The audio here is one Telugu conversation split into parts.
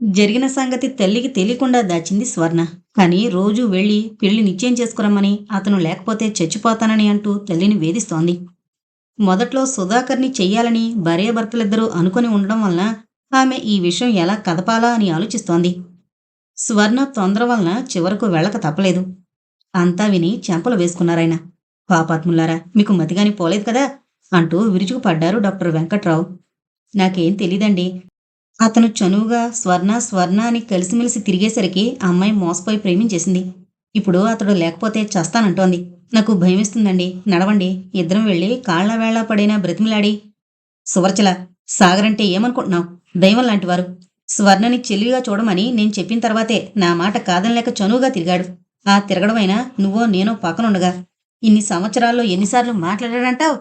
జరిగిన సంగతి తల్లికి తెలియకుండా దాచింది స్వర్ణ. కానీ రోజు వెళ్ళి పెళ్ళి నిశ్చయం చేసుకురమ్మని అతను లేకపోతే చచ్చిపోతానని అంటూ తల్లిని వేధిస్తోంది. మొదట్లో సుధాకర్ని చెయ్యాలని భార్యాభర్తలిద్దరూ అనుకుని ఉండడం వలన ఆమె ఈ విషయం ఎలా కదపాలా అని ఆలోచిస్తోంది. స్వర్ణ తొందర వలన చివరకు వెళ్ళక తప్పలేదు. అంతా విని చెంపలు వేసుకున్నారాయన పాపాత్ములారా మీకు మతిగాని పోలేదు కదా? అంటూ విరుచుకుపడ్డారు డాక్టర్ వెంకట్రావు. నాకేం తెలీదండి. అతను చనువుగా స్వర్ణ స్వర్ణ అని కలిసిమెలిసి తిరిగేసరికి అమ్మాయి మోసపోయి ప్రేమించేసింది. ఇప్పుడు అతడు లేకపోతే చస్తానంటోంది. నాకు భయమేస్తుందండి. నడవండి. ఇద్దరం వెళ్ళి కాళ్ళ వేళ పడైనా బ్రతిమిలాడి. సువర్చల సాగర్ అంటే ఏమనుకుంటున్నావు? దైవం లాంటివారు స్వర్ణని చెల్లిగా చూడమని నేను చెప్పిన తర్వాతే నా మాట కాదనలేక చనువుగా తిరిగాడు. ఆ తిరగడమైనా నువ్వో నేనో పక్కనుండగా ఇన్ని సంవత్సరాల్లో ఎన్నిసార్లు మాట్లాడాడంటావు?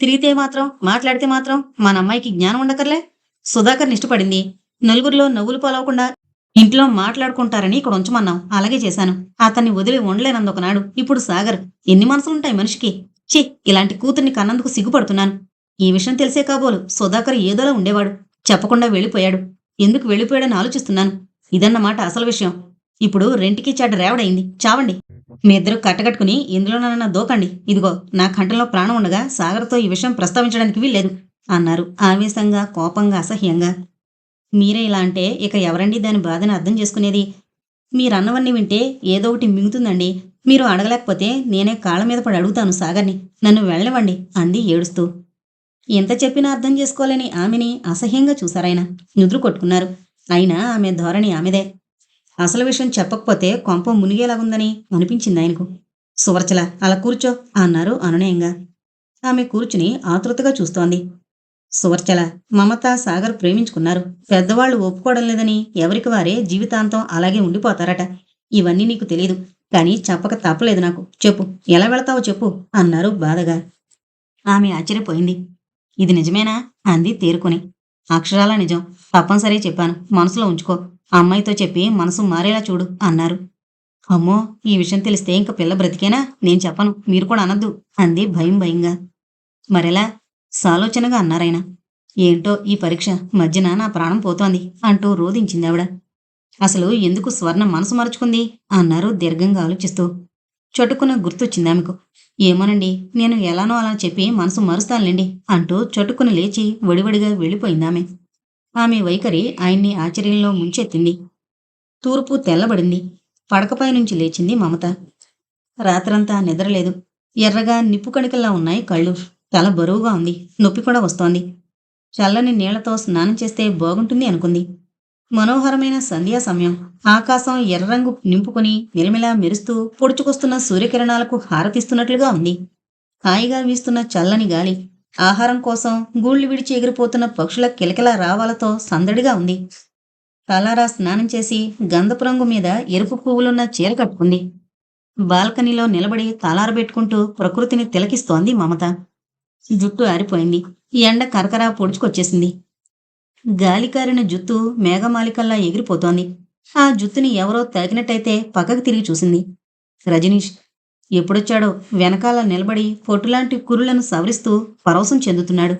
తిరిగితే మాత్రం మాట్లాడితే మాత్రం మన అమ్మాయికి జ్ఞానం ఉండకర్లే సుధాకర్ని ఇష్టపడింది. నలుగురిలో నవ్వులు పోలవకుండా ఇంట్లో మాట్లాడుకుంటారని ఇక్కడ ఉంచమన్నాం. అలాగే చేశాను. అతన్ని వదిలి ఉండలేనందొకనాడు ఇప్పుడు సాగర్ ఎన్ని మనసులుంటాయి మనిషికి? చి ఇలాంటి కూతుర్ని కన్నందుకు సిగ్గుపడుతున్నాను. ఈ విషయం తెలిసే కాబోలు సుధాకర్ ఏదోలా ఉండేవాడు. చెప్పకుండా వెళ్ళిపోయాడు. ఎందుకు వెళ్ళిపోయాడని ఆలోచిస్తున్నాను. ఇదన్నమాట అసలు విషయం. ఇప్పుడు రెంటికి చెడ్డ రేవడైంది. చావండి. మీ ఇద్దరు కట్టగట్టుకుని ఎందులోనన్నా దోకండి. ఇదిగో నా కంటలో ప్రాణం ఉండగా సాగర్తో ఈ విషయం ప్రస్తావించడానికి వీల్లేదు. అన్నారు. ఆవేశంగా కోపంగా అసహ్యంగా. మీరే ఇలా అంటే ఇక ఎవరండి దాని బాధను అర్థం చేసుకునేది? మీరన్నవన్నీ వింటే ఏదో ఒకటి మింగుతుందండి. మీరు అడగలేకపోతే నేనే కాళ్ళ మీద పడి అడుగుతాను సాగర్ని. నన్ను వెళ్ళనివ్వండి అంది ఏడుస్తూ. ఎంత చెప్పినా అర్థం చేసుకోలేని ఆమెని అసహ్యంగా చూశారాయన నుదురు కొట్టుకున్నారు. అయినా ఆమె ధోరణి ఆమెదే. అసలు విషయం చెప్పకపోతే కొంప మునిగేలాగుందని అనిపించింది ఆయనకు. సువర్చల అలా కూర్చో అన్నారు అనునయంగా. ఆమె కూర్చుని ఆతృతగా చూస్తోంది. సువర్చల మమత సాగర్ ప్రేమించుకున్నారు. పెద్దవాళ్ళు ఒప్పుకోవడం లేదని ఎవరికి వారే జీవితాంతం అలాగే ఉండిపోతారట. ఇవన్నీ నీకు తెలియదు కానీ చెప్పక తప్పలేదు నాకు. చెప్పు. ఎలా వెళతావో చెప్పు అన్నారు బాధగా. ఆమె ఆశ్చర్యపోయింది. ఇది నిజమేనా? అంది తేరుకొని. అక్షరాల నిజం. తప్పనిసరి చెప్పాను. మనసులో ఉంచుకో. అమ్మాయితో చెప్పి మనసు మారేలా చూడు అన్నారు. అమ్మో ఈ విషయం తెలిస్తే ఇంక పిల్ల బ్రతికేనా? నేను చెప్పను. మీరు కూడా అనద్దు. అంది భయం భయంగా. మరెలా? సాలోచనగా అన్నారాయన. ఏంటో ఈ పరీక్ష? మధ్యన నా ప్రాణం పోతోంది అంటూ రోధించింది ఆవిడ అసలు ఎందుకు స్వర్ణ మనసు మరుచుకుంది? అన్నారు దీర్ఘంగా ఆలోచిస్తూ. చటుకున గుర్తొచ్చింది ఆమెకు. ఏమోనండి నేను ఎలానో అలా చెప్పి మనసు మరుస్తానులేండి అంటూ చటుకున లేచి వడివడిగా వెళ్ళిపోయింది ఆమె. ఆమె వైఖరి ఆయన్ని ఆశ్చర్యంలో ముంచెత్తింది. తూర్పు తెల్లబడింది. పడకపై నుంచి లేచింది మమత. రాత్రంతా నిద్రలేదు. ఎర్రగా నిప్పు కణికల్లా ఉన్నాయి కళ్ళు. తల బరువుగా ఉంది. నొప్పి కూడా వస్తోంది. చల్లని నీళ్ళతో స్నానం చేస్తే బాగుంటుంది అనుకుంది. మనోహరమైన సంధ్యా సమయం. ఆకాశం ఎర్రరంగు నింపుకొని నిలమిలా మెరుస్తూ పొడుచుకొస్తున్న సూర్యకిరణాలకు హారతిస్తున్నట్లుగా ఉంది. హాయిగా వీస్తున్న చల్లని గాలి ఆహారం కోసం గూళ్ళు విడిచి ఎగిరిపోతున్న పక్షుల కిలకిల రావాలతో సందడిగా ఉంది. తలారా స్నానం చేసి గంధపు రంగు మీద ఎరుపు పువ్వులున్న చీర కట్టుకుంది. బాల్కనీలో నిలబడి తలారబెట్టుకుంటూ ప్రకృతిని తిలకిస్తోంది మమత. జుట్టు ఆరిపోయింది. ఎండ కరకరా పొడుచుకొచ్చేసింది. గాలి కారిన జుత్తు మేఘమాలికల్లా ఎగిరిపోతోంది. ఆ జుత్తుని ఎవరో తాకినట్టయితే పక్కకు తిరిగి చూసింది. రజనీష్ ఎప్పుడొచ్చాడో వెనకాల నిలబడి పొట్టులాంటి కురులను సవరిస్తూ పరవశం చెందుతున్నాడు.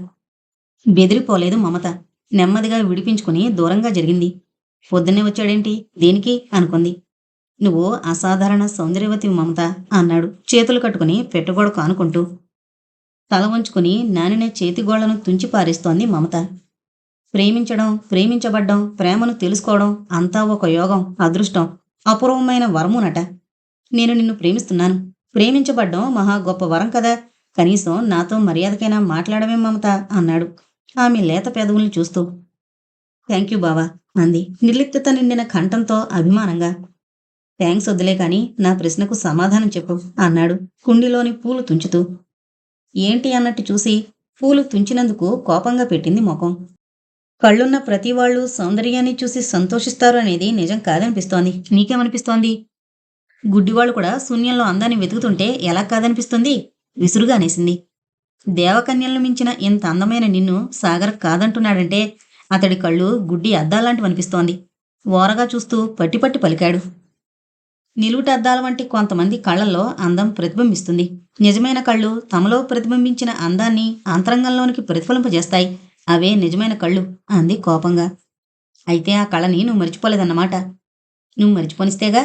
బెదిరిపోలేదు మమత. నెమ్మదిగా విడిపించుకుని దూరంగా జరిగింది. పొద్దున్నే వచ్చాడేంటి? దేనికి? అనుకుంది. నువ్వు అసాధారణ సౌందర్యవతి మమత అన్నాడు. చేతులు కట్టుకుని పెట్టుగోడకు అనుకుంటూ. తల వంచుకుని నానిన చేతిగోళ్ళను తుంచిపారేస్తోంది మమత. ప్రేమించడం ప్రేమించబడ్డం ప్రేమను తెలుసుకోవడం అంతా ఒక యోగం అదృష్టం అపూర్వమైన వరమునట. నేను నిన్ను ప్రేమిస్తున్నాను. ప్రేమించబడ్డం మహా గొప్ప వరం కదా. కనీసం నాతో మర్యాదకైనా మాట్లాడమే మమత అన్నాడు. ఆమె లేత పెదవుల్ని చూస్తూ. థ్యాంక్ యూ బావా అంది. నిర్లిప్తత నిండిన కంఠంతో అభిమానంగా. థ్యాంక్స్ వద్దులే కానీ నా ప్రశ్నకు సమాధానం చెప్పు అన్నాడు కుండిలోని పూలు తుంచుతూ. ఏంటి అన్నట్టు చూసి పూలు తుంచినందుకు కోపంగా పెట్టింది ముఖం. కళ్ళున్న ప్రతి వాళ్ళు సౌందర్యాన్ని చూసి సంతోషిస్తారు అనేది నిజం కాదనిపిస్తోంది. నీకేమనిపిస్తోంది? గుడ్డివాళ్ళు కూడా శూన్యంలో అందాన్ని వెతుకుతుంటే ఎలా కాదనిపిస్తుంది? విసురుగా అనేసింది. దేవకన్యలను మించిన ఇంత అందమైన నిన్ను సాగర్ కాదంటున్నాడంటే అతడి కళ్ళు గుడ్డి అద్దాలాంటివనిపిస్తోంది ఓరగా చూస్తూ పట్టి పట్టి పలికాడు. నిలువుట అద్దాల వంటి కొంతమంది కళ్ళల్లో అందం ప్రతిబింబిస్తుంది. నిజమైన కళ్ళు తమలో ప్రతిబింబించిన అందాన్ని అంతరంగంలోనికి ప్రతిఫలింపజేస్తాయి. అవే నిజమైన కళ్ళు అంది కోపంగా. అయితే ఆ కళని నువ్వు మర్చిపోలేదన్నమాట. నువ్వు మర్చిపోనిస్తేగా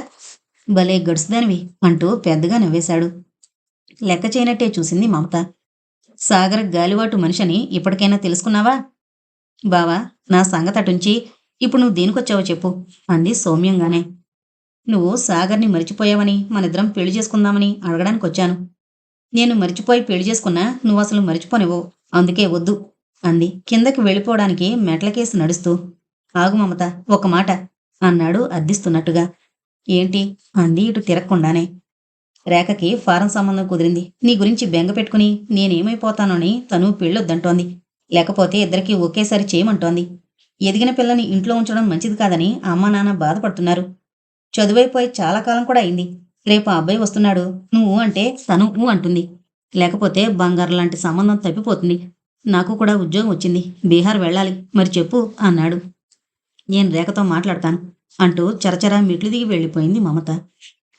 భలే గడుసుదానివి అంటూ పెద్దగా నవ్వేశాడు. లెక్క చేయనట్టే చూసింది మమత. సాగర్ గాలివాటు మనిషిని ఇప్పటికైనా తెలుసుకున్నావా? బావా నా సంగతటుంచి ఇప్పుడు నువ్వు దేనికొచ్చావో చెప్పు అంది సౌమ్యంగానే. నువ్వు సాగర్ని మరిచిపోయావని మనిద్దరం పెళ్ళి చేసుకుందామని అడగడానికి వచ్చాను నేను మరిచిపోయి పెళ్ళి చేసుకున్నా నువ్వు అసలు మరిచిపోనివ్వు అందుకే వద్దు అంది. కిందకి వెళ్ళిపోవడానికి మెట్లకేసి నడుస్తూ ఆగు మమత ఒక మాట అన్నాడు అద్దిస్తున్నట్టుగా ఏంటి? అంది ఇటు తిరగకుండానే. రేఖకి ఫారం సంబంధం కుదిరింది. నీ గురించి బెంగ పెట్టుకుని నేనేమైపోతానని తను పెళ్ళొద్దంటోంది. లేకపోతే ఇద్దరికీ ఒకేసారి చేయమంటోంది. ఎదిగిన పిల్లని ఇంట్లో ఉంచడం మంచిది కాదని అమ్మా నాన్న బాధపడుతున్నారు. చదువైపోయి చాలా కాలం కూడా అయింది. రేపు ఆ అబ్బాయి వస్తున్నాడు. నువ్వు అంటే తను ఊ అంటుంది. లేకపోతే బంగారం లాంటి సంబంధం తప్పిపోతుంది. నాకు కూడా ఉద్యోగం వచ్చింది. బీహార్ వెళ్ళాలి. మరి చెప్పు అన్నాడు. నేను రేఖతో మాట్లాడతాను అంటూ చరచరా మెట్లు దిగి వెళ్ళిపోయింది మమత.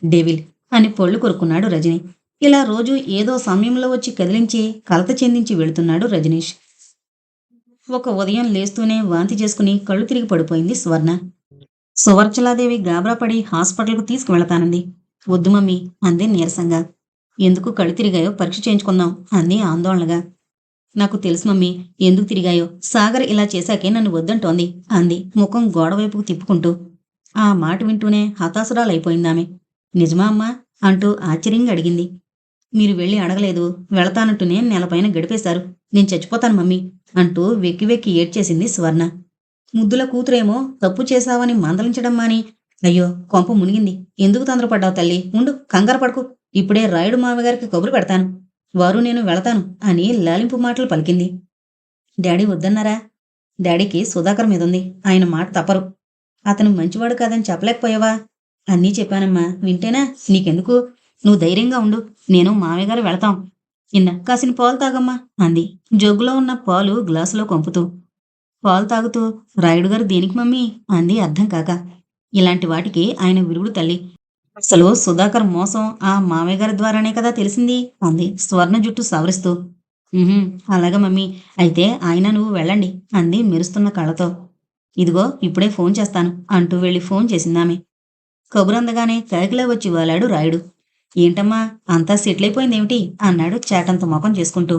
డెవిల్ అని పొళ్ళు కొరుకున్నాడు రజని. ఇలా రోజు ఏదో సమయంలో వచ్చి కదిలించి కలత చెందించి వెళుతున్నాడు రజనీష్. ఒక ఉదయం లేస్తూనే వాంతి చేసుకుని కళ్ళు తిరిగి పడిపోయింది స్వర్ణ. సువర్చలాదేవి గాబరాపడి హాస్పిటల్కు తీసుకువెళతానంది. వద్దు మమ్మీ అంది నీరసంగా. ఎందుకు కళ్ళు తిరిగాయో పరీక్ష చేయించుకుందాం అంది ఆందోళనగా. నాకు తెలుసు మమ్మీ ఎందుకు తిరిగాయో సాగర్ ఇలా చేశాకే నన్ను వద్దంటోంది అంది ముఖం గోడవైపుకు తిప్పుకుంటూ. ఆ మాట వింటూనే హతాశురాలైపోయిందామె. నిజమా అమ్మా అంటూ ఆశ్చర్యంగా అడిగింది. మీరు వెళ్ళి అడగలేదు వెళతానంటూనే నెలపైన గడిపేశారు. నేను చచ్చిపోతాను మమ్మీ అంటూ వెక్కి వెక్కి ఏడ్చేసింది స్వర్ణ. ముద్దుల కూతురేమో తప్పు చేశావని మందలించడం మాని. అయ్యో కొంప మునిగింది. ఎందుకు తొందరపడ్డావు తల్లి? ఉండు కంగారు పడకు. ఇప్పుడే రాయుడు మామగారికి కబురు పెడతాను. వారు నేను వెళతాను అని లాలింపు మాటలు పలికింది. డాడీ వద్దన్నారా? డాడీకి సుధాకర్ మీదుంది. ఆయన మాట తప్పరు. అతను మంచివాడు కాదని చెప్పలేకపోయావా? అన్నీ చెప్పానమ్మా. వింటేనా? నీకెందుకు? నువ్వు ధైర్యంగా ఉండు. నేను మామయ్య గారు వెళతాం. నిన్న కాసిన పాలు తాగమ్మా అంది. జగ్గులో ఉన్న పాలు గ్లాసులో కొంపుతూ. పాలు తాగుతూ రాయుడు గారు దేనికి మమ్మీ? అంది అర్థం కాక. ఇలాంటి వాటికి ఆయన విరుగుడు తల్లి. అసలు సుధాకర్ మోసం ఆ మామయ్య గారి ద్వారానే కదా తెలిసింది? అంది స్వర్ణ జుట్టు సవరిస్తూ. అలాగే అలాగా మమ్మీ. అయితే ఆయన నువ్వు వెళ్ళండి అంది మెరుస్తున్న కళ్ళతో. ఇదిగో ఇప్పుడే ఫోన్ చేస్తాను అంటూ వెళ్ళి ఫోన్ చేసిందామె. కబురందగానే కాకిలా వచ్చి వాలాడు రాయుడు. ఏంటమ్మా అంతా సెటిల్ అయిపోయిందేమిటి అన్నాడు చేటంత ముఖం చేసుకుంటూ.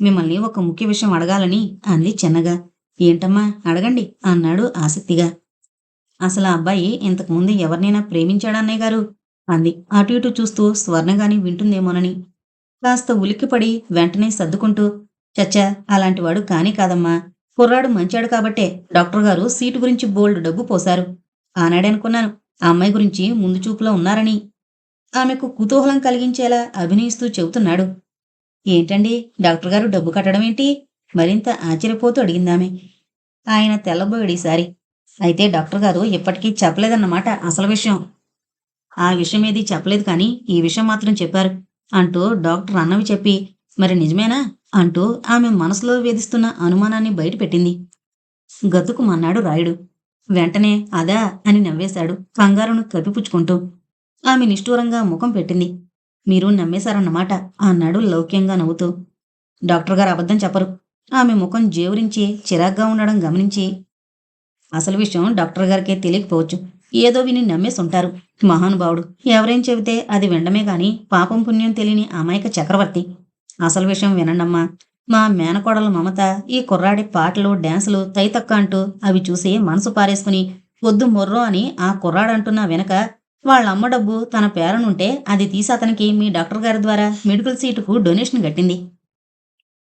మిమ్మల్ని ఒక ముఖ్య విషయం అడగాలని అంది చిన్నగా. ఏంటమ్మా అడగండి అన్నాడు ఆసక్తిగా. అసలు ఆ అబ్బాయి ఇంతకుముందు ఎవరినైనా ప్రేమించాడన్నయ్య గారు? అంది. అటు ఇటు చూస్తూ స్వర్ణగాని వింటుందేమోనని. కాస్త ఉలిక్కిపడి వెంటనే సర్దుకుంటూ చచ్చా అలాంటివాడు కానే కాదమ్మా. కుర్రాడు మంచాడు కాబట్టే డాక్టర్ గారు సీటు గురించి బోల్డ్ డబ్బు పోశారు. ఆనాడనుకున్నాను. ఆ అమ్మాయి గురించి ముందు చూపులో ఉన్నారని. ఆమెకు కుతూహలం కలిగించేలా అభినయిస్తూ చెబుతున్నాడు. ఏంటండి? డాక్టర్ గారు డబ్బు కట్టడం ఏంటి మరింత ఆశ్చర్యపోతూ అడిగిందామె. ఆయన తెల్లబోయాడు ఈసారి. అయితే డాక్టర్ గారు ఇప్పటికీ చెప్పలేదన్నమాట అసలు విషయం. ఆ విషయం ఏది చెప్పలేదు కానీ ఈ విషయం మాత్రం చెప్పారు అంటూ డాక్టర్ అన్నవి చెప్పి మరి నిజమేనా? అంటూ ఆమె మనసులో వేధిస్తున్న అనుమానాన్ని బయటపెట్టింది. గతుకుమన్నాడు రాయుడు. వెంటనే అదా అని నవ్వేశాడు కంగారును కప్పిపుచ్చుకుంటూ ఆమె నిష్ఠూరంగా ముఖం పెట్టింది. మీరు నమ్మేశారన్నమాట అన్నాడు లౌక్యంగా నవ్వుతూ. డాక్టర్ గారు అబద్ధం చెప్పరు. ఆమె ముఖం జేవురించి చిరాగ్గా ఉండడం గమనించి. అసలు విషయం డాక్టర్ గారికే తెలియకపోవచ్చు. ఏదో విని నమ్మేసి ఉంటారు మహానుభావుడు ఎవరేం చెబితే అది వినడమే గాని పాపం పుణ్యం తెలియని అమాయక చక్రవర్తి. అసలు విషయం వినండమ్మా. మా మేనకోడల మమత ఈ కుర్రాడి పాటలు డ్యాన్సులు తైతక్క అంటూ అవి చూసి మనసు పారేసుకుని వద్దు మొర్రో అని ఆ కుర్రాడంటున్నా వెనక వాళ్ళ అమ్మ డబ్బు తన పేరనుంటే అది తీసి అతనికి మీ డాక్టర్ గారి ద్వారా మెడికల్ సీటుకు డొనేషన్ కట్టింది.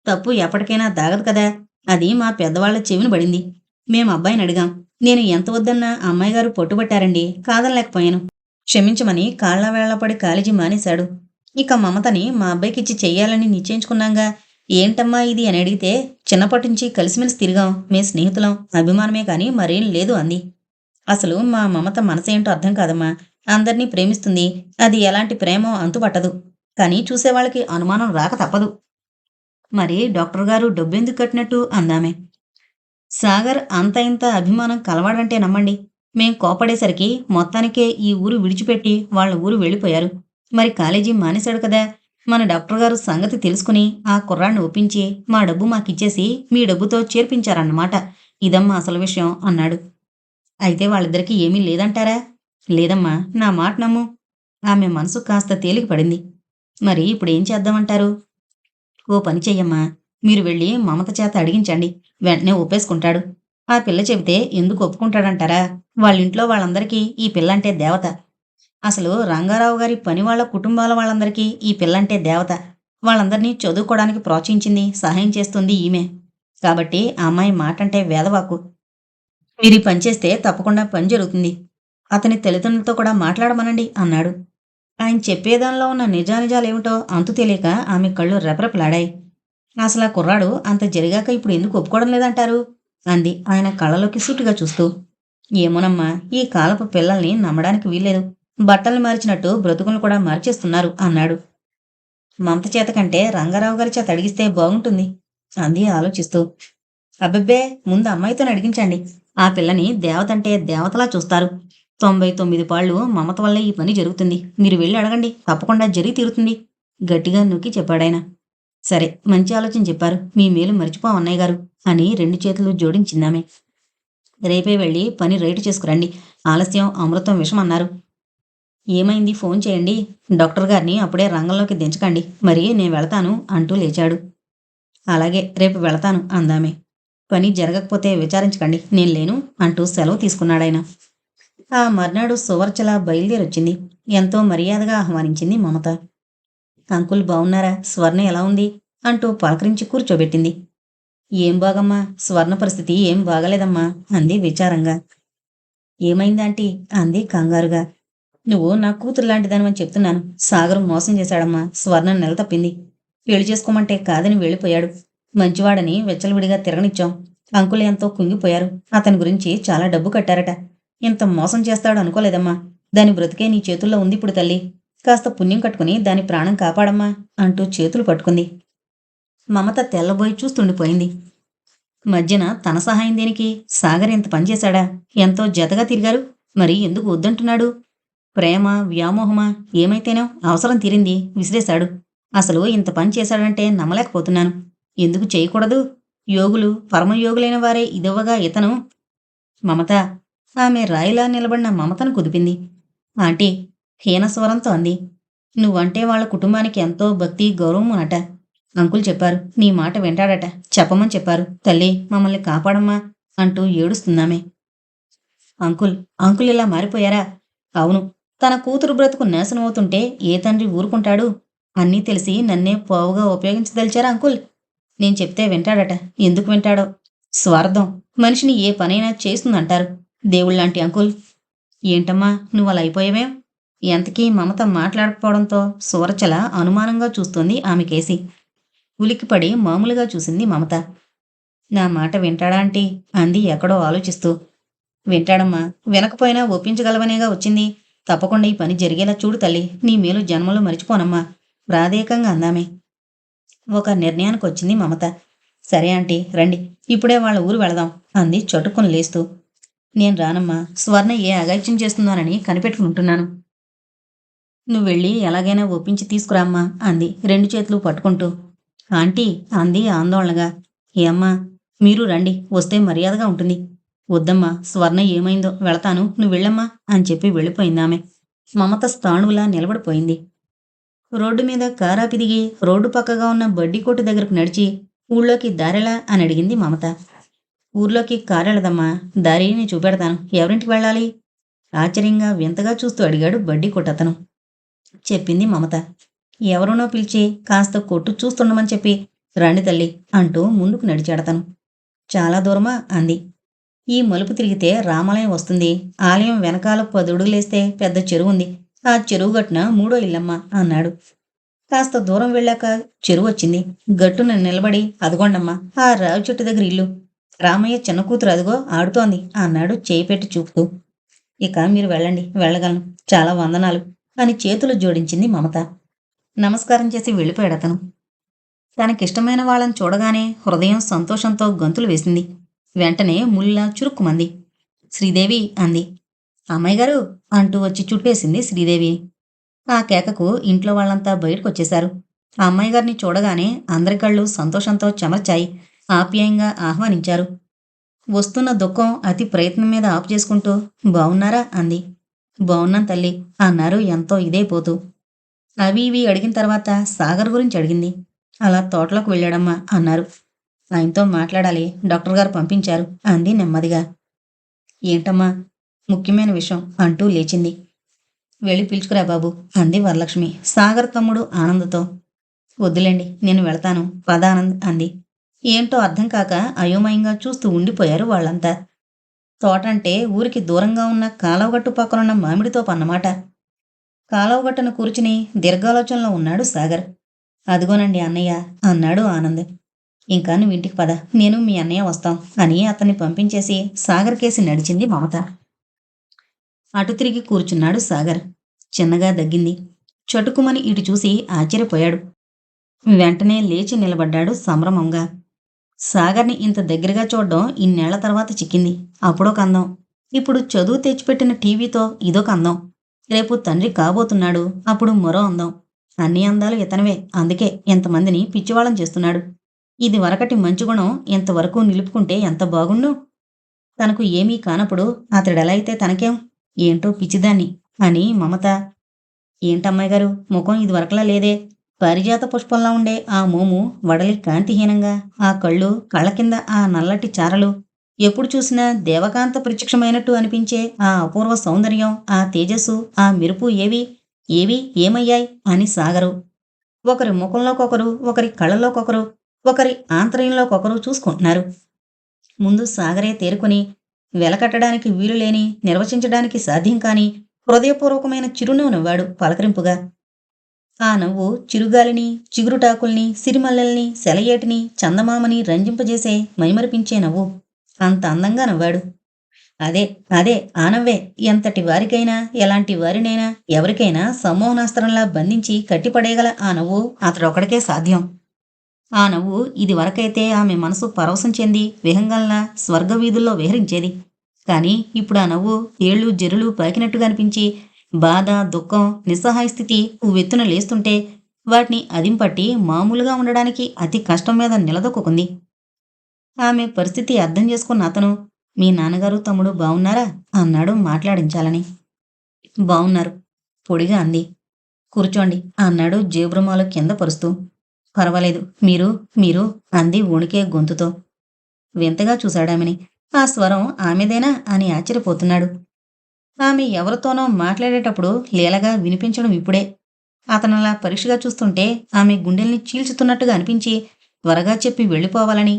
తప్పు ఎప్పటికైనా దాగదు కదా? అది మా పెద్దవాళ్ళ చెవిని పడింది. మేము అబ్బాయిని అడిగాం. నేను ఎంత వద్దన్నా అమ్మాయి గారు పట్టుబట్టారండి కాదనలేకపోయాను. క్షమించమని కాళ్ళ వేళ్ళపడి కాలేజీ మానేశాడు. ఇక మమతని మా అబ్బాయికిచ్చి చెయ్యాలని నిశ్చయించుకున్నాగా. ఏంటమ్మా ఇది అని అడిగితే చిన్నప్పటి నుంచి కలిసిమెలిసి తిరిగాం. మీ స్నేహితులం అభిమానమే కానీ మరేం లేదు అంది. అసలు మా మమత మనసేంటో అర్థం కాదమ్మా. అందరినీ ప్రేమిస్తుంది. అది ఎలాంటి ప్రేమో అంతుపట్టదు. కానీ చూసేవాళ్ళకి అనుమానం రాక తప్పదు. మరి డాక్టర్ గారు డబ్బెందుకు కట్టినట్టు అందామే. సాగర్ అంత ఇంత అభిమానం కలవాడంటే నమ్మండి. మేం కోపడేసరికి మొత్తానికే ఈ ఊరు విడిచిపెట్టి వాళ్ళ ఊరు వెళ్ళిపోయారు. మరి కాలేజీ మానేశాడు కదా. మన డాక్టర్ గారు సంగతి తెలుసుకుని ఆ కుర్రాన్ని ఒప్పించి మా డబ్బు మాకిచ్చేసి మీ డబ్బుతో చేర్పించారన్నమాట. ఇదమ్మా అసలు విషయం అన్నాడు. అయితే వాళ్ళిద్దరికీ ఏమీ లేదంటారా? లేదమ్మా నా మాట నమ్ము. ఆమె మనసు కాస్త తేలిక పడింది మరి ఇప్పుడు ఏం చేద్దామంటారు? ఓ పని చెయ్యమ్మా. మీరు వెళ్ళి మమత చేత అడిగించండి. వెంటనే ఒప్పేసుకుంటాడు. ఆ పిల్ల చెబితే ఎందుకు ఒప్పుకుంటాడంటారా? వాళ్ళ ఇంట్లో వాళ్ళందరికీ ఈ పిల్లంటే దేవత. అసలు రంగారావు గారి పని వాళ్ళ కుటుంబాల వాళ్ళందరికీ ఈ పిల్లంటే దేవత. వాళ్ళందరినీ చదువుకోవడానికి ప్రోత్సహించింది సహాయం చేస్తుంది ఈమె. కాబట్టి ఆ అమ్మాయి మాట అంటే వేదవాకు మీరు పనిచేస్తే పని చేస్తే తప్పకుండా పని జరుగుతుంది. అతని తల్లిదండ్రులతో కూడా మాట్లాడమనండి అన్నాడు. ఆయన చెప్పేదానిలో ఉన్న నిజానిజాలేమిటో అంతు తెలియక ఆమె కళ్ళు రెపరెపలాడాయి. అసలు ఆ కుర్రాడు అంత జరిగాక ఇప్పుడు ఎందుకు ఒప్పుకోవడం లేదంటారు? అంది ఆయన కళ్ళలోకి సూటిగా చూస్తూ. ఏమోనమ్మా ఈ కాలపు పిల్లల్ని నమ్మడానికి వీల్లేదు. బట్టలు మార్చినట్టు బ్రతుకులు కూడా మార్చేస్తున్నారు అన్నాడు. మమత చేత కంటే రంగారావు గారి చేత అడిగిస్తే బాగుంటుంది అంది ఆలోచిస్తూ. అబ్బబ్బే ముందు అమ్మాయితో అడిగించండి. ఆ పిల్లని దేవతంటే దేవతలా చూస్తారు. తొంభై తొమ్మిది పాళ్ళు మమత వల్లే ఈ పని జరుగుతుంది. మీరు వెళ్ళి అడగండి. తప్పకుండా జరిగి తీరుతుంది. గట్టిగా నొక్కి చెప్పాడాయన. సరే మంచి ఆలోచన చెప్పారు. మీ మేలు మర్చిపో అన్నయ్య గారు అని రెండు చేతులు జోడించిందామె. రేపే వెళ్ళి పని రైటు చేసుకురండి. ఆలస్యం అమృతం విషం అన్నారు ఏమైంది? ఫోన్ చేయండి. డాక్టర్ గారిని అప్పుడే రంగంలోకి దించకండి. మరి నేను వెళతాను అంటూ లేచాడు. అలాగే రేపు వెళతాను అందామే. పని జరగకపోతే విచారించకండి. నేను లేను అంటూ సెలవు తీసుకున్నాడాయన. ఆ మర్నాడు సువర్చల బయలుదేరొచ్చింది. ఎంతో మర్యాదగా ఆహ్వానించింది మమత. అంకుల్ బావున్నారా? స్వర్ణ ఎలా ఉంది? అంటూ పలకరించి కూర్చోబెట్టింది. ఏం బాగమ్మా? స్వర్ణ పరిస్థితి ఏం బాగలేదమ్మా? అంది విచారంగా. ఏమైందాంటీ అంది కంగారుగా. నువ్వు నా కూతురు లాంటిదానివని చెప్తున్నాను. సాగరం మోసం చేశాడమ్మా. స్వర్ణం నెల తప్పింది. పెళ్ళి చేసుకోమంటే కాదని వెళ్ళిపోయాడు. మంచివాడని వెచ్చలవిడిగా తిరగనిచ్చాం. అంకులు ఎంతో కుంగిపోయారు. అతని గురించి చాలా డబ్బు కట్టారట. ఇంత మోసం చేస్తాడు అనుకోలేదమ్మా. దాని బ్రతికే నీ చేతుల్లో ఉంది ఇప్పుడు తల్లి. కాస్త పుణ్యం కట్టుకుని దాని ప్రాణం కాపాడమ్మా అంటూ చేతులు పట్టుకుంది. మమత తెల్లబోయి చూస్తుండిపోయింది. మధ్యన తన సహాయం దేనికి? సాగర్ ఇంత పనిచేశాడా ఎంతో జతగా తిరిగారు. మరి ఎందుకు వద్దంటున్నాడు? ప్రేమ వ్యామోహమా? ఏమైతేనో అవసరం తీరింది విసిరేశాడు. అసలు ఇంత పని చేశాడంటే నమ్మలేకపోతున్నాను. ఎందుకు చేయకూడదు? యోగులు పరమయోగులైన వారే ఇదవ్వగా ఇతను. మమత ఆమె రాయిలా నిలబడిన మమతను కుదిపింది. ఆంటీ హీనస్వరంతో అంది. నువ్వంటే వాళ్ళ కుటుంబానికి ఎంతో భక్తి గౌరవం అట. అంకుల్ చెప్పారు. నీ మాట వింటాడట. చెప్పమని చెప్పారు. తల్లి మమ్మల్ని కాపాడమ్మా అంటూ ఏడుస్తున్నామే అంకుల్ అంకుల్ ఇలా మారిపోయారా? అవును. తన కూతురు బ్రతుకు నాశనమవుతుంటే ఏ తండ్రి ఊరుకుంటాడు? అన్నీ తెలిసి నన్నే పోవుగా ఉపయోగించదలిచారా అంకుల్? నేను చెప్తే వింటాడట. ఎందుకు వింటాడో? స్వార్థం. మనిషిని ఏ పనైనా చేస్తుందంటారు. దేవుళ్ళంటి అంకుల్ ఏంటమ్మా నువ్వు అలా అయిపోయావే? ఎంతకీ మమత మాట్లాడకపోవడంతో సూరచల అనుమానంగా చూస్తోంది ఆమె కేసి. ఉలిక్కిపడి మామూలుగా చూసింది మమత. నా మాట వింటాడా ఆంటీ? అంది ఎక్కడో ఆలోచిస్తూ. వింటాడమ్మా వినకపోయినా ఒప్పించగలవనేగా వచ్చింది. తప్పకుండా ఈ పని జరిగేలా చూడు తల్లి నీ మేలు జన్మలో మరిచిపోనమ్మా ప్రాదేకంగా అందామే. ఒక నిర్ణయానికి వచ్చింది మమత. సరే ఆంటీ రండి ఇప్పుడే వాళ్ళ ఊరు వెళదాం అంది చటుకుని లేస్తూ. నేను రానమ్మా. స్వర్ణ ఏ అగాయిత్యం కనిపెట్టుకుని కనిపెట్టుకుంటున్నాను నువ్వు వెళ్ళి ఎలాగైనా ఒప్పించి తీసుకురామ్మా అంది రెండు చేతులు పట్టుకుంటూ. ఆంటీ అంది ఆందోళనగా. ఏ అమ్మా మీరు రండి వస్తే మర్యాదగా ఉంటుంది. వద్దమ్మా స్వర్ణ ఏమైందో వెళతాను నువ్వు వెళ్ళమ్మా అని చెప్పి వెళ్ళిపోయిందామె మమత స్థాణువులా నిలబడిపోయింది. రోడ్డు మీద కారాపి దిగి రోడ్డు పక్కగా ఉన్న బడ్డీ కొట్టు దగ్గరకు నడిచి ఊళ్ళోకి దారెలా అని అడిగింది మమత. ఊర్లోకి కారెళదమ్మా దారిని చూపెడతాను. ఎవరింటికి వెళ్ళాలి? ఆశ్చర్యంగా వింతగా చూస్తూ అడిగాడు బడ్డీ కొట్టతను. చెప్పింది మమత. ఎవరునో పిలిచి కాస్త కొట్టు చూస్తుండమని చెప్పి రండి తల్లి అంటూ ముందుకు నడిచాడతను. చాలా దూరమా? అంది. ఈ మలుపు తిరిగితే రామాలయం వస్తుంది. ఆలయం వెనకాల పదుడుగులేస్తే పెద్ద చెరువు ఉంది. ఆ చెరువు గట్టున మూడో ఇల్లమ్మ అన్నాడు. కాస్త దూరం వెళ్ళాక చెరువు వచ్చింది. గట్టున నిలబడి అదిగోండమ్మా ఆ రావి చెట్టు దగ్గర ఇల్లు. రామయ్య చిన్న కూతురు అదిగో ఆడుతోంది. అన్నాడు చేయి పెట్టి చూపుతూ. ఇక మీరు వెళ్ళండి వెళ్ళగలను. చాలా వందనాలు అని చేతులు జోడించింది మమత. నమస్కారం చేసి వెళ్ళిపోయాడు అతను. తనకిష్టమైన వాళ్ళని చూడగానే హృదయం సంతోషంతో గంతులు వేసింది. వెంటనే ముల్లా చురుక్కుమంది. శ్రీదేవి అంది. అమ్మాయి గారు అంటూ వచ్చి చుట్టేసింది శ్రీదేవి. ఆ కేకకు ఇంట్లో వాళ్ళంతా బయటకు వచ్చేశారు ఆ అమ్మాయి గారిని చూడగానే అందరి కళ్ళు సంతోషంతో చెమర్చాయి. ఆప్యాయంగా ఆహ్వానించారు. వస్తున్న దుఃఖం అతి ప్రయత్నం మీద ఆపు చేసుకుంటూ బావున్నారా? అంది. బావున్నాం తల్లి అన్నారు ఎంతో ఇదే పోతూ. అవి ఇవి అడిగిన తర్వాత సాగర్ గురించి అడిగింది. అలా తోటలోకి వెళ్ళాడమ్మా అన్నారు. ఆయనతో మాట్లాడాలి డాక్టర్ గారు పంపించారు అంది నెమ్మదిగా. ఏంటమ్మా? ముఖ్యమైన విషయం అంటూ లేచింది. వెళ్ళి పిలుచుకురా బాబు అంది వరలక్ష్మి. సాగర్ తమ్ముడు ఆనందతో. వద్దులేండి నేను వెళతాను పదానంద్ అంది. ఏంటో అర్థం కాక అయోమయంగా చూస్తూ ఉండిపోయారు వాళ్ళంతా. తోటంటే ఊరికి దూరంగా ఉన్న కాలవగట్టు పక్కనున్న మామిడితోపు అన్నమాట. కాలవగట్టును కూర్చుని దీర్ఘాలోచనలో ఉన్నాడు సాగర్. అదిగోనండి అన్నయ్య అన్నాడు ఆనంద్. ఇంకా నువ్వు ఇంటికి పద నేను మీ అన్నయ్య వస్తాం అని అతన్ని పంపించేసి సాగర్ కేసి నడిచింది మమత. అటు తిరిగి కూర్చున్నాడు సాగర్. చిన్నగా దగ్గింది. చటుకుమని ఇటు చూసి ఆశ్చర్యపోయాడు. వెంటనే లేచి నిలబడ్డాడు సంభ్రమంగా. సాగర్ని ఇంత దగ్గరగా చూడడం ఇన్నేళ్ళ తర్వాత చిక్కింది. అప్పుడొక అందం ఇప్పుడు చదువు తెచ్చిపెట్టిన టీవీతో ఇదొక అందం రేపు తండ్రి కాబోతున్నాడు. అప్పుడు మరో అందం. అన్ని అందాలు ఇతనవే. అందుకే ఎంతమందిని పిచ్చివాళ్ళం చేస్తున్నాడు. ఇది వరకటి మంచి గుణం. ఇంతవరకు నిలుపుకుంటే ఎంత బాగుండు? తనకు ఏమీ కానప్పుడు అతడెలా అయితే తనకేం? ఏంటో పిచ్చిదాన్ని అని మమత. ఏంటమ్మాయి గారు ముఖం ఇది వరకలా లేదే? పారిజాత పుష్పంలా ఉండే ఆ మోము వడలి కాంతిహీనంగా ఆ కళ్ళు కళ్ళ కింద ఆ నల్లటి చారలు. ఎప్పుడు చూసినా దేవకాంత ప్రత్యక్షమైనట్టు అనిపించే ఆ అపూర్వ సౌందర్యం ఆ తేజస్సు ఆ మెరుపు ఏవి ఏవి ఏమయ్యాయి అని సాగరు. ఒకరి ముఖంలోకొకరు ఒకరి కళ్ళలోకొకరు ఒకరి ఆంతర్యంలోకొకరు చూసుకుంటున్నారు. ముందు సాగరే తేరుకుని వెలకట్టడానికి వీలు లేని నిర్వచించడానికి సాధ్యం కాని హృదయపూర్వకమైన చిరునవ్వు నవ్వాడు పలకరింపుగా. ఆ నవ్వు చిరుగాలిని చిగురుటాకుల్ని సిరిమల్లల్ని సెలయేటిని చందమామని రంజింపజేసే మైమరిపించే నవ్వు. అంత అందంగా నవ్వాడు. అదే అదే ఆ నవ్వే. ఎంతటి వారికైనా ఎలాంటి వారినైనా ఎవరికైనా సమ్మోహనాస్త్రంలా బంధించి కట్టిపడేయగల ఆ నవ్వు అతడొక్కడికే సాధ్యం. ఆ నవ్వు ఇది వరకైతే ఆమె మనసు పరవశం చెంది విహంగల్లా స్వర్గవీధుల్లో విహరించేది. కానీ ఇప్పుడు ఆ నవ్వు ఏళ్ళు జరులు పాకినట్టుగా అనిపించి బాధ దుఃఖం నిస్సహాయ స్థితి ఉవ్వెత్తున లేస్తుంటే వాటిని అదింపట్టి మామూలుగా ఉండడానికి అతి కష్టం మీద నిలదొక్కుంది ఆమె పరిస్థితి అర్థం చేసుకున్న అతను మీ నాన్నగారు తమ్ముడు బావున్నారా? అన్నాడు మాట్లాడించాలని. బావున్నారు పొడిగా అంది. కూర్చోండి అన్నాడు జేబురుమాలు కింద పరుస్తూ. పర్వాలేదు మీరు మీరు అంది వణికే గొంతుతో. వింతగా చూశాడామెని. ఆ స్వరం ఆమెదేనా? అని ఆశ్చర్యపోతున్నాడు. ఆమె ఎవరితోనో మాట్లాడేటప్పుడు లీలగా వినిపించడం ఇప్పుడే. అతనలా పరీక్షగా చూస్తుంటే ఆమె గుండెల్ని చీల్చుతున్నట్టుగా అనిపించి త్వరగా చెప్పి వెళ్ళిపోవాలని.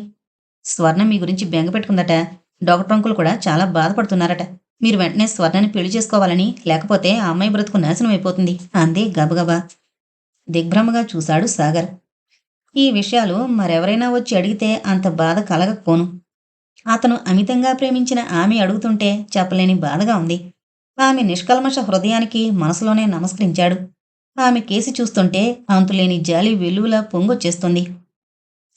స్వర్ణ మీ గురించి బెంగ పెట్టుకుందట. డాక్టర్ అంకుల్ కూడా చాలా బాధపడుతున్నారట. మీరు వెంటనే స్వర్ణని పెళ్ళి చేసుకోవాలని లేకపోతే ఆ అమ్మాయి బ్రతుకు నాశనం అయిపోతుంది. అంది గబగబా. దిగ్భ్రమగా చూశాడు సాగర్. ఈ విషయాలు మరెవరైనా వచ్చి అడిగితే అంత బాధ కలగకపోను. అతను అమితంగా ప్రేమించిన ఆమె అడుగుతుంటే చెప్పలేని బాధగా ఉంది. ఆమె నిష్కల్మష హృదయానికి మనసులోనే నమస్కరించాడు. ఆమె కేసి చూస్తుంటే అంతులేని జాలి వెలుగులా పొంగొచ్చేస్తుంది.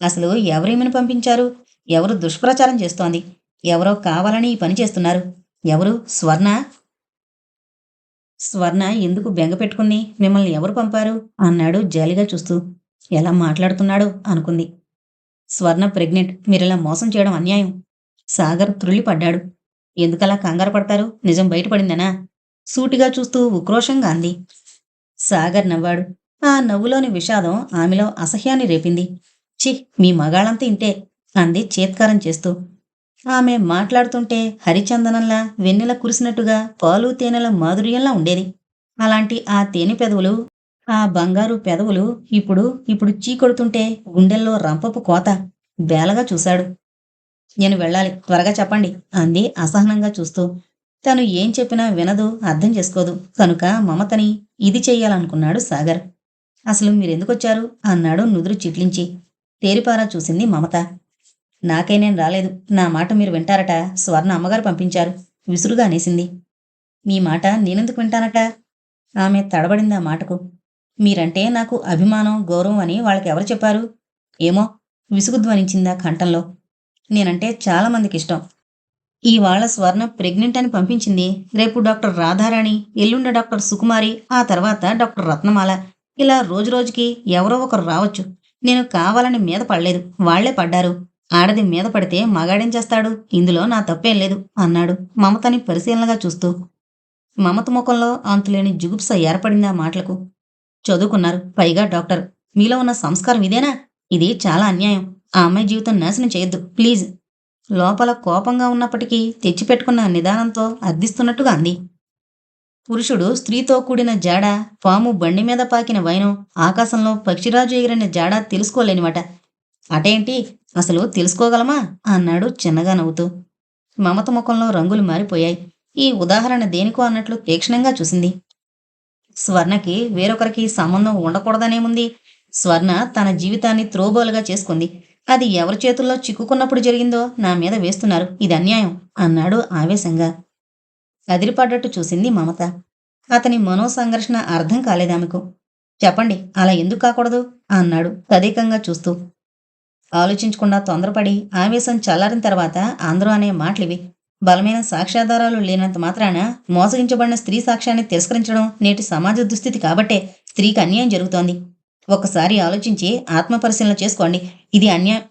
అసలు ఎవరేమని పంపించారు? ఎవరు దుష్ప్రచారం చేస్తోంది? ఎవరో కావాలని ఈ పని చేస్తున్నారు? ఎవరు? స్వర్ణ? స్వర్ణ ఎందుకు బెంగ పెట్టుకుని మిమ్మల్ని ఎవరు పంపారు? అన్నాడు జాలిగా చూస్తూ. ఎలా మాట్లాడుతున్నాడో అనుకుంది. స్వర్ణ ప్రెగ్నెంట్ మీరిలా మోసం చేయడం అన్యాయం? సాగర్ త్రుళ్ళిపడ్డాడు. ఎందుకలా కంగారు పడతారు? నిజం బయటపడిందనా? సూటిగా చూస్తూ ఉక్రోషంగా అంది. సాగర్ నవ్వాడు. ఆ నవ్వులోని విషాదం ఆమెలో అసహ్యాన్ని రేపింది. చి మీ మగాళ్ళంతా ఇంటే అంది చేత్కారం చేస్తూ. ఆమె మాట్లాడుతుంటే హరిచందనంలా వెన్నెల కురిసినట్టుగా పాలు తేనెల మాధుర్యంలా ఉండేది. అలాంటి ఆ తేనె పెదవులు ఆ బంగారు పెదవులు ఇప్పుడు ఇప్పుడు చీకొడుతుంటే గుండెల్లో రంపపు కోత బేలగా చూశాడు. నేను వెళ్ళాలి. త్వరగా చెప్పండి. అంది అసహనంగా చూస్తూ. తను ఏం చెప్పినా వినదు అర్థం చేసుకోదు. కనుక మమతని ఇది చెయ్యాలనుకున్నాడు సాగర్. అసలు మీరెందుకొచ్చారు? అన్నాడు నుదురు చిట్లించి. తేరిపారా చూసింది మమత. నాకై నేను రాలేదు. నా మాట మీరు వింటారట. స్వర్ణ అమ్మగారు పంపించారు. విసురుగా అనేసింది. మీ మాట నేనెందుకు వింటానట? ఆమె తడబడింది ఆ మాటకు. మీరంటే నాకు అభిమానం గౌరవం అని వాళ్ళకి ఎవరు చెప్పారు? ఏమో విసుగు ధ్వనించిందా కంఠంలో. నేనంటే చాలామందికి ఇష్టం. ఇవాళ స్వర్ణ ప్రెగ్నెంట్ అని పంపించింది. రేపు డాక్టర్ రాధారాణి ఎల్లుండ డాక్టర్ సుకుమారి ఆ తర్వాత డాక్టర్ రత్నమాల. ఇలా రోజు రోజుకి ఎవరో ఒకరు రావచ్చు. నేను కావాలని మీద పడలేదు. వాళ్ళే పడ్డారు. ఆడది మీద పడితే మగాడేం చేస్తాడు? ఇందులో నా తప్పేం లేదు అన్నాడు మమతని పరిశీలనగా చూస్తూ. మమత ముఖంలో అంతులేని జుగుప్స ఏర్పడింది ఆ మాటలకు. చదువుకున్నారు. పైగా డాక్టర్. మీలో ఉన్న సంస్కారం ఇదేనా? ఇది చాలా అన్యాయం. ఆ అమ్మాయి జీవితం నాశనం చేయొద్దు. ప్లీజ్. లోపల కోపంగా ఉన్నప్పటికీ తెచ్చిపెట్టుకున్న నిదానంతో అర్థిస్తున్నట్టుగా అంది. పురుషుడు స్త్రీతో కూడిన జాడ పాము బండి మీద పాకిన వైనం ఆకాశంలో పక్షిరాజు ఎగిరిన జాడ తెలుసుకోలేనివట. అటేంటి? అసలు తెలుసుకోగలమా? అన్నాడు చిన్నగా నవ్వుతూ. మమత ముఖంలో రంగులు మారిపోయాయి. ఈ ఉదాహరణ దేనికో అన్నట్లు తీక్షణంగా చూసింది. స్వర్ణకి వేరొకరికి సంబంధం ఉండకూడదనేముంది? స్వర్ణ తన జీవితాన్ని త్రోబోలుగా చేసుకుంది. అది ఎవరి చేతుల్లో చిక్కుకున్నప్పుడు జరిగిందో నా మీద వేస్తున్నారు. ఇది అన్యాయం అన్నాడు ఆవేశంగా. అదిరిపడ్డట్టు చూసింది మమత. అతని మనోసంఘర్షణ అర్థం కాలేదామెకు చెప్పండి అలా ఎందుకు కాకూడదు? అన్నాడు తదేకంగా చూస్తూ. ఆలోచించకుండా తొందరపడి ఆవేశం చల్లారిన తర్వాత అందరూ అనే మాటలివి. బలమైన సాక్ష్యాధారాలు లేనంత మాత్రాన మోసగించబడిన స్త్రీ సాక్ష్యాన్ని తిరస్కరించడం నేటి సమాజ దుస్థితి కాబట్టే స్త్రీకి అన్యాయం జరుగుతోంది. ఒకసారి ఆలోచించి ఆత్మపరిశీలన చేసుకోండి. ఇది అన్యాయం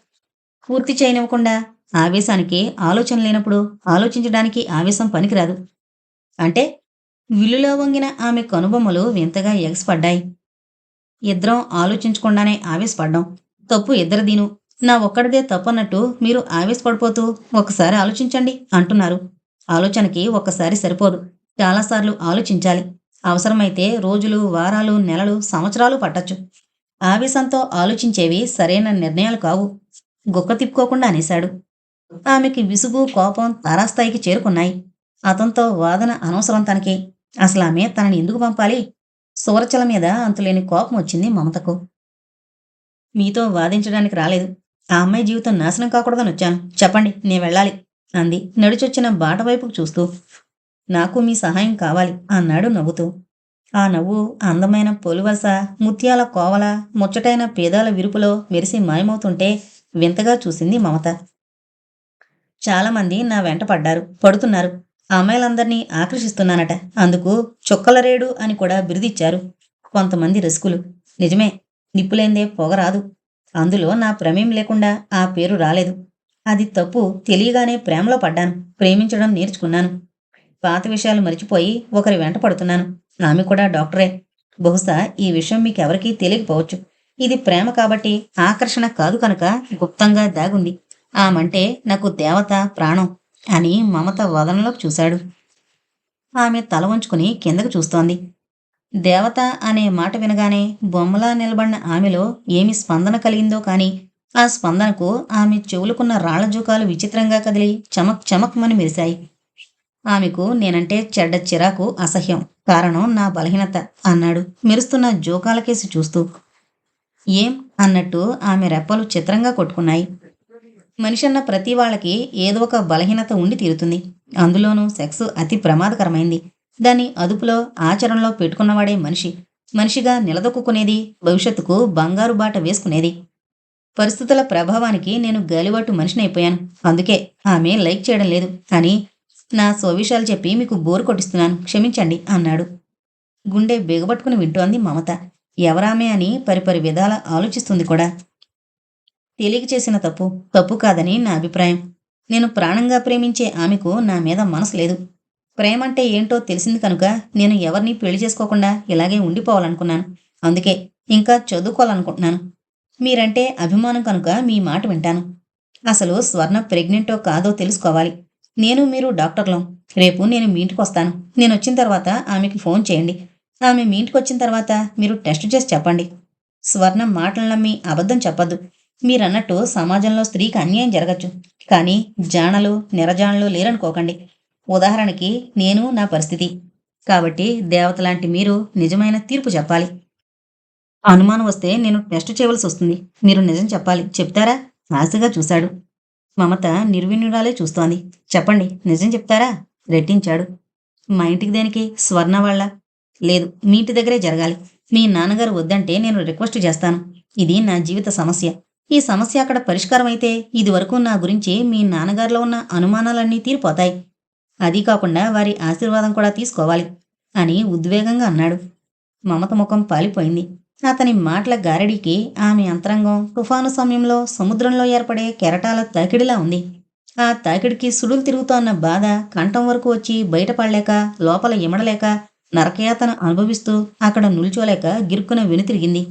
పూర్తి చేయనివ్వకుండా ఆవేశానికి ఆలోచన లేనప్పుడు ఆలోచించడానికి ఆవేశం పనికిరాదు. అంటే విల్లులో వంగిన ఆమె కనుబొమ్మలు వింతగా ఎగసిపడ్డాయి. ఇద్దరం ఆలోచించకుండానే ఆవేశపడ్డాం. తప్పు ఇద్దరిదీను. నా ఒక్కడిదే తప్పన్నట్టు మీరు ఆవేశపడిపోతూ ఒకసారి ఆలోచించండి అంటున్నారు. ఆలోచనకి ఒక్కసారి సరిపోదు. చాలాసార్లు ఆలోచించాలి. అవసరమైతే రోజులు వారాలు నెలలు సంవత్సరాలు పట్టచ్చు. ఆవేశంతో ఆలోచించేవి సరైన నిర్ణయాలు కావు. గుక్క తిప్పుకోకుండా అనేశాడు. ఆమెకి విసుగు కోపం తారాస్థాయికి చేరుకున్నాయి. అతనితో వాదన అనవసరం తనకి. అసలు ఆమె తనని ఎందుకు పంపాలి? సూరచల మీద అంతులేని కోపం వచ్చింది మమతకు. మీతో వాదించడానికి రాలేదు. ఆ అమ్మాయి జీవితం నాశనం కాకూడదని వచ్చాను. చెప్పండి నేను వెళ్ళాలి అంది. నడిచొచ్చిన బాట వైపుకు చూస్తూ. నాకు మీ సహాయం కావాలి అన్నాడు నవ్వుతూ. ఆ నవ్వు అందమైన పొలివలస ముత్యాల కోవల ముచ్చటైన పేదాల విరుపులో మెరిసి మాయమవుతుంటే వింతగా చూసింది మమత. చాలామంది నా వెంట పడ్డారు పడుతున్నారు. అమ్మాయిలందరినీ ఆకర్షిస్తున్నానట. అందుకు చుక్కలరేడు అని కూడా బిరుదిచ్చారు కొంతమంది రసుకులు. నిజమే నిప్పులేందే పొగరాదు. అందులో నా ప్రమేయం లేకుండా ఆ పేరు రాలేదు. అది తప్పు తెలియగానే ప్రేమలో పడ్డాను ప్రేమించడం నేర్చుకున్నాను. పాత విషయాలు మరిచిపోయి ఒకరి వెంట పడుతున్నాను. ఆమె కూడా డాక్టరే. బహుశా ఈ విషయం మీకెవరికీ తెలియకపోవచ్చు. ఇది ప్రేమ కాబట్టి ఆకర్షణ కాదు కనుక గుప్తంగా దాగుంది. ఆమంటే నాకు దేవత ప్రాణం అని మమత వదనలోకి చూశాడు. ఆమె తల వంచుకుని కిందకు చూస్తోంది. దేవత అనే మాట వినగానే బొమ్మలా నిలబడిన ఆమెలో ఏమి స్పందన కలిగిందో కాని ఆ స్పందనకు ఆమె చెవులుకున్న రాళ్ళ జూకాలు విచిత్రంగా కదిలి చమక్ చమక్మని మెరిశాయి. ఆమెకు నేనంటే చెడ్డ చిరాకు అసహ్యం. కారణం నా బలహీనత అన్నాడు. మెరుస్తున్న జోకాలకేసి చూస్తూ. ఏం? అన్నట్టు ఆమె రెప్పలు చిత్రంగా కొట్టుకున్నాయి. మనిషి అన్న ప్రతి వాళ్ళకి ఏదో ఒక బలహీనత ఉండి తీరుతుంది. అందులోనూ సెక్స్ అతి ప్రమాదకరమైంది. దాన్ని అదుపులో ఆచరణలో పెట్టుకున్నవాడే మనిషి. మనిషిగా నిలదొక్కునేది భవిష్యత్తుకు బంగారు బాట వేసుకునేది. పరిస్థితుల ప్రభావానికి నేను గాలివాటు మనిషినైపోయాను. అందుకే ఆమె లైక్ చేయడం లేదు. అని నా సోవిషాలు చెప్పి మీకు బోరు కొట్టిస్తున్నాను. క్షమించండి అన్నాడు. గుండె బిగబట్టుకుని వింటోంది మమత. ఎవరామే అని పరిపరి విధాల ఆలోచిస్తుంది కూడా. తెలియక చేసిన తప్పు తప్పు కాదని నా అభిప్రాయం. నేను ప్రాణంగా ప్రేమించే ఆమెకు నా మీద మనసు లేదు. ప్రేమంటే ఏంటో తెలిసింది కనుక నేను ఎవరిని పెళ్ళి చేసుకోకుండా ఇలాగే ఉండిపోవాలనుకున్నాను. అందుకే ఇంకా చదువుకోవాలనుకుంటున్నాను. మీరంటే అభిమానం కనుక మీ మాట వింటాను. అసలు స్వర్ణ ప్రెగ్నెంటో కాదో తెలుసుకోవాలి. నేను మీరు డాక్టర్లం. రేపు నేను మీ ఇంటికి వస్తాను. నేను వచ్చిన తర్వాత ఆమెకి ఫోన్ చేయండి. ఆమె మీ ఇంటికి వచ్చిన తర్వాత మీరు టెస్ట్ చేసి చెప్పండి. స్వర్ణ మాటలు నమ్మి అబద్ధం చెప్పద్దు మీరన్నట్టు సమాజంలో స్త్రీకి అన్యాయం జరగచ్చు. కానీ జాణలు నిరజానలు లేరనుకోకండి. ఉదాహరణకి నేను నా పరిస్థితి. కాబట్టి దేవత లాంటి మీరు నిజమైన తీర్పు చెప్పాలి. అనుమానం వస్తే నేను టెస్ట్ చేయవలసి వస్తుంది. మీరు నిజం చెప్పాలి. చెప్తారా? ఆశగా చూశాడు. మమత నిర్విణ్యురాలే చూస్తోంది. చెప్పండి నిజం చెప్తారా? రెట్టించాడు. మా ఇంటికి దేనికి? స్వర్ణ వాళ్ళ. లేదు మీ ఇంటి దగ్గరే జరగాలి. మీ నాన్నగారు వద్దంటే నేను రిక్వెస్ట్ చేస్తాను. ఇది నా జీవిత సమస్య. ఈ సమస్య అక్కడ పరిష్కారం అయితే ఇదివరకు నా గురించి మీ నాన్నగారిలో ఉన్న అనుమానాలన్నీ తీరిపోతాయి. అది కాకుండా వారి ఆశీర్వాదం కూడా తీసుకోవాలి అని ఉద్వేగంగా అన్నాడు. మమత ముఖం పాలిపోయింది. అతని మాటల గారడీకి ఆమె అంతరంగం తుఫాను సమయంలో సముద్రంలో ఏర్పడే కెరటాల తాకిడిలా ఉంది. ఆ తాకిడికి సుడులు తిరుగుతోన్న బాధ కంఠం వరకు వచ్చి బయటపడలేక లోపల ఇమడలేక నరకయాతన అనుభవిస్తూ అక్కడ నిల్చోలేక గిరుక్కున వెనుతిరిగింది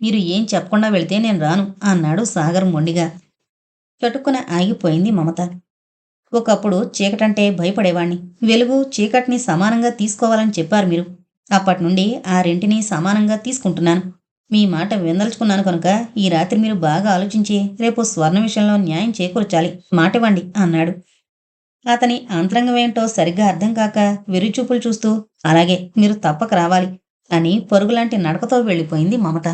మీరు ఏం చెప్పకుండా వెళితే నేను రాను అన్నాడు సాగర్ మొండిగా. చటుక్కున ఆగిపోయింది మమత. ఒకప్పుడు చీకటంటే భయపడేవాణ్ణి. వెలుగు చీకటిని సమానంగా తీసుకోవాలని చెప్పారు మీరు. అప్పటి నుండి ఆ రెంటిని సమానంగా తీసుకుంటున్నాను. మీ మాట విందల్చుకున్నాను కనుక ఈ రాత్రి మీరు బాగా ఆలోచించి రేపు స్వర్ణ విషయంలో న్యాయం చేకూర్చాలి. మాటివ్వండి అన్నాడు. అతని అంతరంగమేంటో సరిగ్గా అర్థం కాక వెరిచూపులు చూస్తూ అలాగే మీరు తప్పక రావాలి అని పరుగులాంటి నడకతో వెళ్ళిపోయింది మమత.